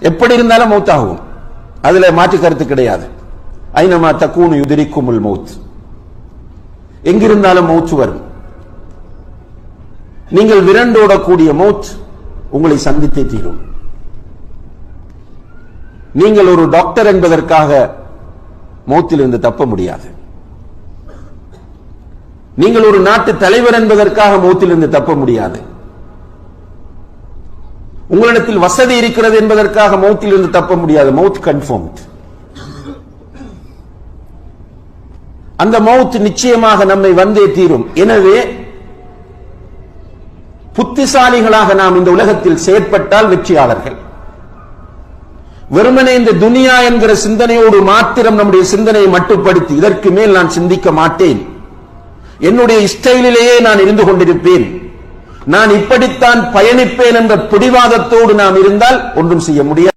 எப்படி இருந்தாலும் மௌத்தாகும். அதுல மாற்று கருத்து கிடையாது. ஐநமா தக்கூனு யுதிரிக்குமுல் மௌத். எங்கிருந்தாலும் மௌச்சு வரும். நீங்கள் விரண்டோடக்கூடிய மௌத் உங்களை சந்தித்தே தீரும். நீங்கள் ஒரு டாக்டர் என்பதற்காக மௌத்திலிருந்து தப்ப முடியாது. நீங்கள் ஒரு நாட்டு தலைவர் என்பதற்காக மௌத்திலிருந்து தப்ப முடியாது. உங்களிடத்தில் வசதி இருக்கிறது என்பதற்காக மௌத்திலிருந்து தப்ப முடியாது. மவுத் கன்ஃபார்ம் அந்த மவுத் நிச்சயமாக நம்மை வந்தே தீரும். எனவே புத்திசாலிகளாக நாம் இந்த உலகத்தில் செயற்பட்டால் வெற்றியாளர்கள். வெறுமனே இந்த துனியா என்கிற சிந்தனையோடு மாத்திரம் நம்முடைய சிந்தனையை மட்டுப்படுத்தி இதற்கு மேல் நான் சிந்திக்க மாட்டேன். என்னுடைய ஸ்டைலிலேயே நான் இருந்து கொண்டிருப்பேன். நான் இப்படித்தான் பயணிப்பேன் என்ற பிடிவாதத்தோடு நாம் இருந்தால் ஒன்றும் செய்ய முடியாது.